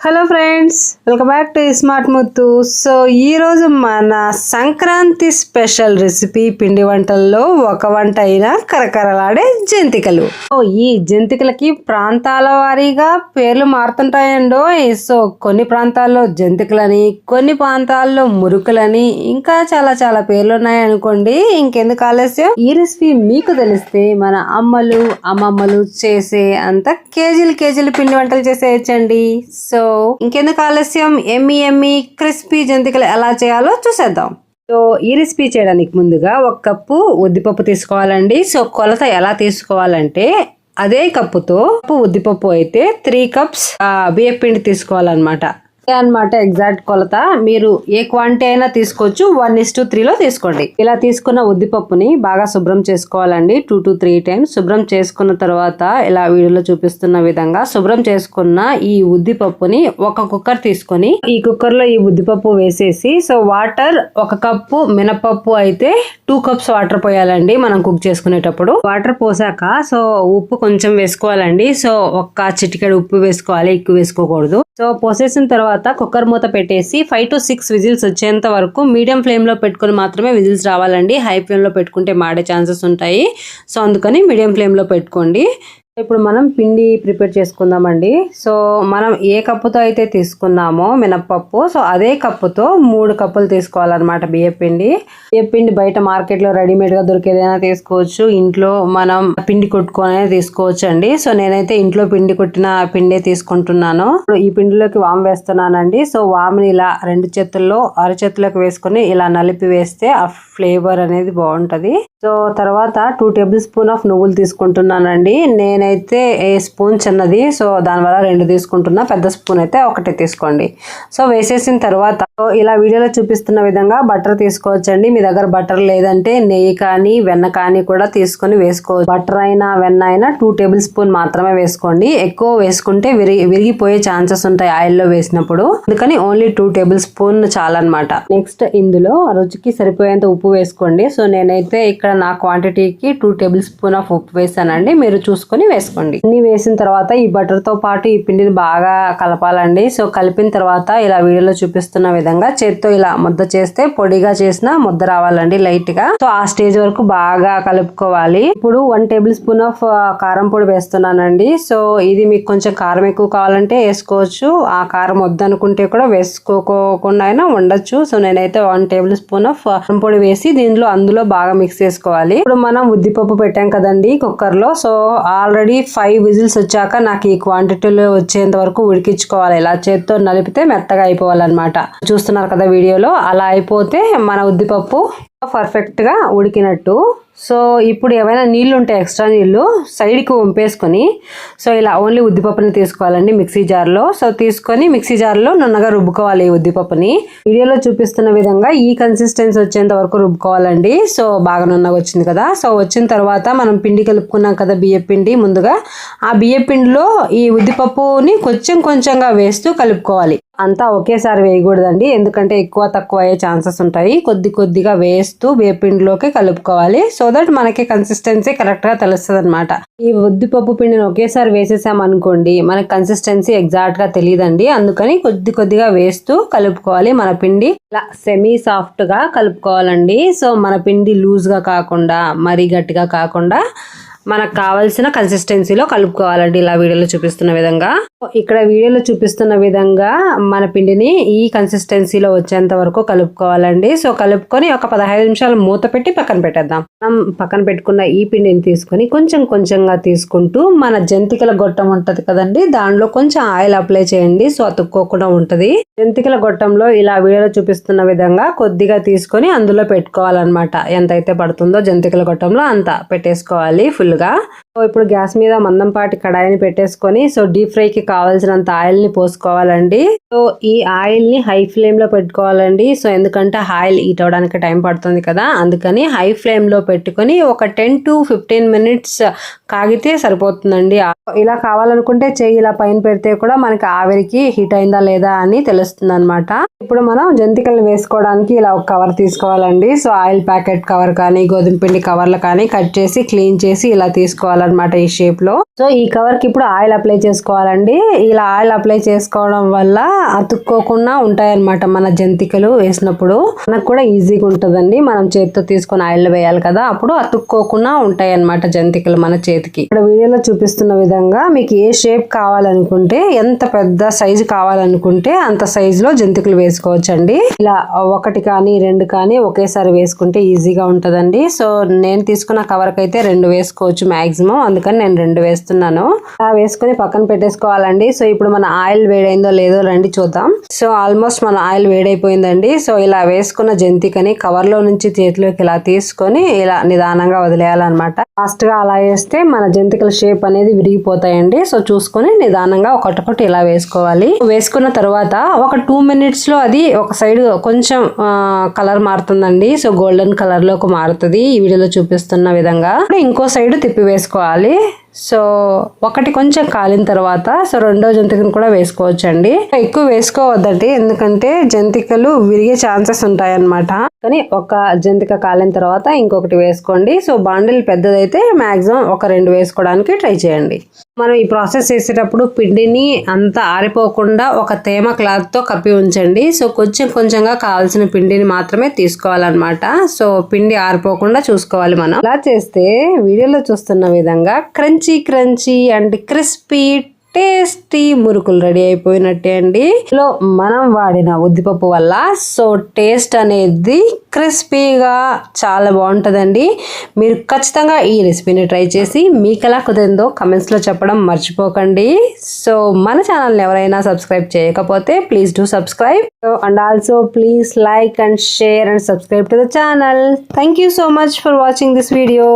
Hello friends welcome back to smart Muthu so ఈరోజు మన Sankranti special recipe పిండి వంటల్లో ఒక వంట అయిన కరకరలాడే జంతికలు. సో ఈ జంతికలకి ప్రాంతాల వారీగా పేర్లు మారుతుంటాయండో. సో కొన్ని ప్రాంతాల్లో జంతికలని కొన్ని ప్రాంతాల్లో మురుకులని ఇంకా చాలా చాలా పేర్లు ఉన్నాయి అనుకోండి. ఇంకెందుకు ఆలస్యం? ఈ రెసిపీ మీకు తెలిస్తే మన అమ్మలు అమ్మమ్మలు చేసే అంత కేజీలు కేజీలు పిండి వంటలు చేసేయచ్చండి. సో సో ఇంకెందుకు ఆలస్యం? ఎమ్మి ఎమ్మి క్రిస్పీ జంతికలు ఎలా చేయాలో చూసేద్దాం. సో ఈ రెసిపీ చేయడానికి ముందుగా ఒక కప్పు ఉద్దిపప్పు తీసుకోవాలండి. సో కొలత ఎలా తీసుకోవాలంటే అదే కప్పుతో ఉద్దిపప్పు అయితే త్రీ కప్స్ బియ్యపిండి తీసుకోవాలన్నమాట. అన్నమాట ఎగ్జాక్ట్ కొలత. మీరు ఏ క్వాంటిటీ అయినా తీసుకోవచ్చు. వన్ ఇస్ టు త్రీలో తీసుకోండి. ఇలా తీసుకున్న ఉద్దిపప్పుని బాగా శుభ్రం చేసుకోవాలండి. టూ టు త్రీ టైమ్స్ శుభ్రం చేసుకున్న తర్వాత ఇలా వీడియోలో చూపిస్తున్న విధంగా శుభ్రం చేసుకున్న ఈ ఉద్దిపప్పుని ఒక కుక్కర్ తీసుకొని ఈ కుక్కర్లో ఈ ఉద్దిపప్పు వేసేసి సో వాటర్ ఒక కప్పు మినపప్పు అయితే టూ కప్స్ వాటర్ పోయాలండి మనం కుక్ చేసుకునేటప్పుడు. వాటర్ పోసాక సో ఉప్పు కొంచెం వేసుకోవాలండి. సో ఒక్క చిటికెడు ఉప్పు వేసుకోవాలి ఎక్కువ వేసుకోకూడదు. సో పోసేసిన తర్వాత తర్వాత కుక్కర్ మూత పెట్టేసి ఫైవ్ టు సిక్స్ విజిల్స్ వచ్చేంత వరకు మీడియం ఫ్లేమ్లో పెట్టుకుని పెట్టుకొని మాత్రమే విజిల్స్ రావాలండి. హై ఫ్లేమ్లో పెట్టుకుంటే మాడే ఛాన్సెస్ ఉంటాయి. సో అందుకని మీడియం ఫ్లేమ్లో పెట్టుకోండి. ఇప్పుడు మనం పిండి ప్రిపేర్ చేసుకుందామండి. సో మనం ఏ కప్పుతో అయితే తీసుకున్నామో మినప్పప్పు సో అదే కప్పుతో మూడు కప్పులు తీసుకోవాలన్నమాట బియ్య పిండి. బియ్య పిండి బయట మార్కెట్లో రెడీమేడ్గా దొరికేదైనా తీసుకోవచ్చు. ఇంట్లో మనం పిండి కొట్టుకొని తీసుకోవచ్చు అండి సో నేనైతే ఇంట్లో పిండి కొట్టిన పిండే తీసుకుంటున్నాను. ఇప్పుడు ఈ పిండిలోకి వామ్ వేస్తున్నానండి. సో వామ్ని ఇలా రెండు చేతుల్లో అరచేతులకు వేసుకొని ఇలా నలిపి వేస్తే ఆ ఫ్లేవర్ అనేది బాగుంటుంది. సో తర్వాత టూ టేబుల్ స్పూన్ ఆఫ్ నువ్వులు తీసుకుంటున్నానండి. నేను నేనైతే ఏ స్పూన్ చిన్నది సో దానివల్ల రెండు తీసుకుంటున్నా. పెద్ద స్పూన్ అయితే ఒకటి తీసుకోండి. సో వేసేసిన తర్వాత ఇలా వీడియోలో చూపిస్తున్న విధంగా బటర్ తీసుకోవచ్చండి. మీ దగ్గర బటర్ లేదంటే నెయ్యి కానీ వెన్న కానీ కూడా తీసుకొని వేసుకోవచ్చు. బటర్ అయినా వెన్న అయినా టూ టేబుల్ స్పూన్ మాత్రమే వేసుకోండి. ఎక్కువ వేసుకుంటే విరిగి విరిగిపోయే ఛాన్సెస్ ఉంటాయి ఆయిల్లో వేసినప్పుడు. అందుకని ఓన్లీ టూ టేబుల్ స్పూన్ చాలన్నమాట. నెక్స్ట్ ఇందులో రుచికి సరిపోయేంత ఉప్పు వేసుకోండి. సో నేనైతే ఇక్కడ నా క్వాంటిటీకి టూ టేబుల్ స్పూన్ ఆఫ్ ఉప్పు వేసానండి. మీరు చూసుకొని వేసుకోండి. అన్ని వేసిన తర్వాత ఈ బటర్తో పాటు ఈ పిండిని బాగా కలపాలండి. సో కలిపిన తర్వాత ఇలా వీడియోలో చూపిస్తున్న విధంగా చేత్తో ఇలా ముద్ద చేస్తే పొడిగా చేసిన ముద్ద రావాలండి లైట్గా. సో ఆ స్టేజ్ వరకు బాగా కలుపుకోవాలి. ఇప్పుడు వన్ టేబుల్ స్పూన్ ఆఫ్ కారం పొడి వేస్తున్నానండి. సో ఇది మీకు కొంచెం కారం ఎక్కువ కావాలంటే వేసుకోవచ్చు. ఆ కారం వద్దనుకుంటే కూడా వేసుకోకుండా అయినా ఉండొచ్చు సో నేనైతే వన్ టేబుల్ స్పూన్ ఆఫ్ కారం పొడి వేసి దీనిలో అందులో బాగా మిక్స్ చేసుకోవాలి. ఇప్పుడు మనం ఉద్దిపప్పు పెట్టాం కదండి కుక్కర్లో సో ఆల్రెడీ ఫైవ్ విజిల్స్ వచ్చాక నాకు ఈ క్వాంటిటీలో వచ్చేంత వరకు ఉడికించుకోవాలి. ఇలా చేత్తో నలిపితే మెత్తగా అయిపోవాలన్నమాట. చూస్తున్నారు కదా వీడియోలో? అలా అయిపోతే మన ఉద్దిపప్పు పర్ఫెక్ట్గా ఉడికినట్టు. సో ఇప్పుడు ఏమైనా నీళ్ళు ఉంటే ఎక్స్ట్రా నీళ్ళు సైడ్కి వంపేసుకొని సో ఇలా ఓన్లీ ఉద్దిపప్పుని తీసుకోవాలండి మిక్సీ జార్లో. సో తీసుకొని మిక్సీ జార్లో నున్నగా రుబ్బుకోవాలి ఈ ఉద్దిపప్పుని. వీడియోలో చూపిస్తున్న విధంగా ఈ కన్సిస్టెన్సీ వచ్చేంత వరకు రుబ్బుకోవాలండి. సో బాగా నున్నగా వచ్చింది కదా. సో వచ్చిన తర్వాత మనం పిండి కలుపుకున్నాం కదా బియ్య పిండి ముందుగా. ఆ బియ్య పిండిలో ఈ ఉద్దిపప్పుని కొంచెం కొంచెంగా వేస్తూ కలుపుకోవాలి. అంతా ఒకేసారి వేయకూడదండి. ఎందుకంటే ఎక్కువ తక్కువ అయ్యే ఛాన్సెస్ ఉంటాయి. కొద్ది కొద్దిగా వేస్తూ వేపిండిలోకి కలుపుకోవాలి. సో దట్ మనకి కన్సిస్టెన్సీ కరెక్ట్గా తెలుస్తుంది అనమాట ఈ ఉద్దిపప్పు పిండిని ఒకేసారి వేసేసాం అనుకోండి మనకి కన్సిస్టెన్సీ ఎగ్జాక్ట్గా తెలియదండి అందుకని కొద్ది కొద్దిగా వేస్తూ కలుపుకోవాలి మన పిండి. ఇలా సెమీ సాఫ్ట్గా కలుపుకోవాలండి. సో మన పిండి లూజ్గా కాకుండా మరీ గట్టిగా కాకుండా మనకు కావాల్సిన కన్సిస్టెన్సీలో కలుపుకోవాలండి. ఇలా వీడియోలో చూపిస్తున్న విధంగా. ఇక్కడ వీడియోలో చూపిస్తున్న విధంగా మన పిండిని ఈ కన్సిస్టెన్సీలో వచ్చేంత వరకు కలుపుకోవాలండి. సో కలుపుకొని ఒక పదహైదు నిమిషాలు మూత పెట్టి పక్కన పెట్టేద్దాం. మనం పక్కన పెట్టుకున్న ఈ పిండిని తీసుకొని కొంచెం కొంచెంగా తీసుకుంటూ మన జంతికల గొట్టం ఉంటుంది కదండి దానిలో కొంచెం ఆయిల్ అప్లై చేయండి. సో అతుక్కోకుండా ఉంటది. జంతికల గొట్టంలో ఇలా వీడియోలో చూపిస్తున్న విధంగా కొద్దిగా తీసుకొని అందులో పెట్టుకోవాలన్నమాట. ఎంత అయితే పడుతుందో జంతికల గొట్టంలో అంత పెట్టేసుకోవాలి ఫుల్గా సో ఇప్పుడు గ్యాస్ మీద మందంపాటి కడాయిని పెట్టేసుకొని సో డీప్ ఫ్రై కి కావాల్సినంత ఆయిల్ని పోసుకోవాలండి. సో ఈ ఆయిల్ని హై ఫ్లేమ్లో పెట్టుకోవాలండి. సో ఎందుకంటే ఆయిల్ హీట్ అవడానికి టైం పడుతుంది కదా అందుకని హై ఫ్లేమ్లో పెట్టుకొని ఒక టెన్ టు ఫిఫ్టీన్ మినిట్స్ కాగితే సరిపోతుందండి. ఇలా కావాలనుకుంటే చెయ్యి ఇలా పైన పెడితే కూడా మనకి ఆవిరికి హీట్ అయిందా లేదా అని తెలుస్తుంది అనమాట ఇప్పుడు మనం జంతికలను వేసుకోవడానికి ఇలా ఒక కవర్ తీసుకోవాలండి. సో ఆయిల్ ప్యాకెట్ కవర్ కానీ గోధుమ పిండి కవర్లు కానీ కట్ చేసి క్లీన్ చేసి ఇలా తీసుకోవాలన్నమాట ఈ షేప్లో సో ఈ కవర్కి ఇప్పుడు ఆయిల్ అప్లై చేసుకోవాలండి. ఇలా ఆయిల్ అప్లై చేసుకోవడం వల్ల అతుక్కోకుండా ఉంటాయన్నమాట మన జంతికలు వేసినప్పుడు. మనకు కూడా ఈజీగా ఉంటుందండి. మనం చేతితో తీసుకొని ఆయిల్ వేయాలి కదా. అప్పుడు అతుక్కోకుండా ఉంటాయి అన్నమాట జంతికలు మన చేతికి. ఇక్కడ వీడియోలో చూపిస్తున్న విధంగా మీకు ఏ షేప్ కావాలనుకుంటే ఎంత పెద్ద సైజు కావాలనుకుంటే అంత సైజులో జంతికలు వేసుకోవచ్చండి. ఇలా ఒకటి కానీ రెండు కానీ ఒకేసారి వేసుకుంటే ఈజీగా ఉంటుందండి. సో నేను తీసుకున్న కవర్ అయితే రెండు వేసుకోవచ్చు మ్యాక్సిమం అందుకని నేను రెండు వేస్తున్నాను. అలా వేసుకొని పక్కన పెట్టేసుకోవాలి పెట్టేసుకోవాలండి సో ఇప్పుడు మన ఆయిల్ వేడైందో లేదో రండి చూద్దాం. సో ఆల్మోస్ట్ మన ఆయిల్ వేడైపోయిందండి. సో ఇలా వేసుకున్న జంతికని కవర్లో నుంచి చేతిలోకి ఇలా తీసుకొని ఇలా నిదానంగా వదిలేయాలన్నమాట. ఫాస్ట్గా అలా వేస్తే మన జంతికల షేప్ అనేది విరిగిపోతాయండి. సో చూసుకొని నిదానంగా ఒకటొకటి ఇలా వేసుకోవాలి. వేసుకున్న తర్వాత ఒక టూ మినిట్స్లో అది ఒక సైడ్ కొంచెం కలర్ మారుతుందండి. సో గోల్డెన్ కలర్లోకి మారుతుంది. ఈ వీడియోలో చూపిస్తున్న విధంగా. ఇంకో సైడ్ తిప్పి వేసుకోవాలి. సో ఒకటి కొంచెం కాలిన తర్వాత సో రెండో జంతికను కూడా వేసుకోవచ్చండి. ఎక్కువ వేసుకోవద్దండి ఎందుకంటే జంతికలు విరిగే ఛాన్సెస్ ఉంటాయన్నమాట. కానీ ఒక జంతిక కాలిన తర్వాత ఇంకొకటి వేసుకోండి. సో బాండిల్ పెద్దదైతే మ్యాక్సిమం ఒక రెండు వేసుకోవడానికి ట్రై చేయండి. మనం ఈ ప్రాసెస్ చేసేటప్పుడు పిండిని అంత ఆరిపోకుండా ఒక తేమ క్లాత్తో కప్పి ఉంచండి. సో కొంచెం కొంచెంగా కావాల్సిన పిండిని మాత్రమే తీసుకోవాలన్నమాట. సో పిండి ఆరిపోకుండా చూసుకోవాలి మనం. అలా చేస్తే వీడియోలో చూస్తున్న విధంగా crunch crunchy and crispy tasty మురుకులు రెడీ అయిపోయినట్టే అండి. లో మనం వాడిన ఉద్దిపప్పు వల్ల సో టేస్ట్ అనేది క్రిస్పీగా చాలా బాగుంటుందండి. మీరు ఖచ్చితంగా ఈ రెసిపీని ట్రై చేసి మీకు ఎలా కుదిరిందో కమెంట్స్లో చెప్పడం మర్చిపోకండి. సో మన ఛానల్ని ఎవరైనా సబ్స్క్రైబ్ చేయకపోతే please do subscribe and also please like and share and subscribe to the channel thank you so much for watching this video